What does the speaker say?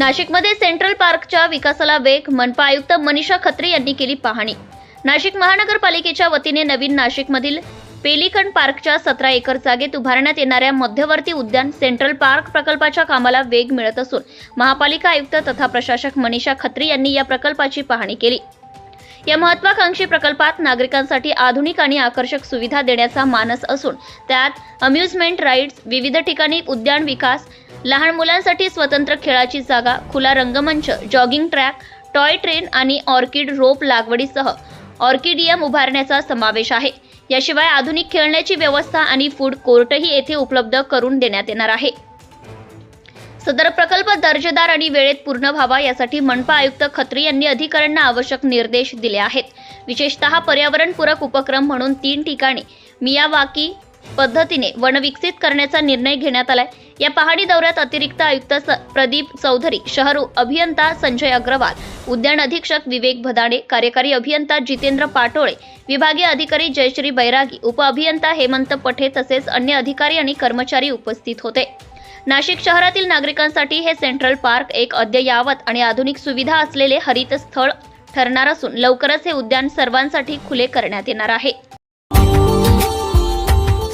नाशिकमध्ये सेंट्रल पार्कच्या विकासाला वेग मनपा आयुक्त मनीषा खत्री यांनी केली पाहणी. नाशिक महानगरपालिकेच्या वतीने नवीन नाशिकमधील पेलिकन पार्कच्या सतरा एकर जागेत उभारण्यात येणाऱ्या मध्यवर्ती उद्यान सेंट्रल पार्क प्रकल्पाच्या कामाला वेग मिळत असून महापालिका आयुक्त तथा प्रशासक मनीषा खत्री यांनी या प्रकल्पाची पाहणी केली. या महत्वाकांक्षी प्रकल्पात नागरिकांसाठी आधुनिक आणि आकर्षक सुविधा देण्याचा मानस असून त्यात अम्युजमेंट राईड्स विविध ठिकाणी उद्यान विकास लहान मुलांसाठी स्वतंत्र खेळाची जागा खुला रंगमंच जॉगिंग ट्रॅक टॉय ट्रेन आणि ऑर्किड रोप लागवडीसह ऑर्किडियम उभारण्याचा समावेश आहे. याशिवाय आधुनिक खेळण्याची व्यवस्था आणि फूड कोर्टही येथे उपलब्ध करून देण्यात येणार आहे. सदर प्रकल्प दर्जेदार आणि वेळेत पूर्ण व्हावा यासाठी मनपा आयुक्त खत्री यांनी अधिकाऱ्यांना आवश्यक निर्देश दिले आहेत. विशेषतः पर्यावरणपूरक उपक्रम म्हणून तीन ठिकाणी मियावाकी पद्धतीने वन विकसित करण्याचा निर्णय घेण्यात आलाय. या पहाडी दौऱ्यात अतिरिक्त आयुक्त स- प्रदीप चौधरी शहर अभियंता संजय अग्रवाल उद्यान अधीक्षक विवेक भदाणे कार्यकारी अभियंता जितेंद्र पाटोळे विभागीय अधिकारी जयश्री बैरागी उपअभियंता हेमंत पठे तसेच अन्य अधिकारी आणि कर्मचारी उपस्थित होते. नाशिक शहरातील नागरिकांसाठी हे सेंट्रल पार्क एक अद्ययावत आणि आधुनिक सुविधा असलेले हरित स्थळ ठरणार असून लवकरच हे उद्यान सर्वांसाठी खुले करण्यात येणार आहे.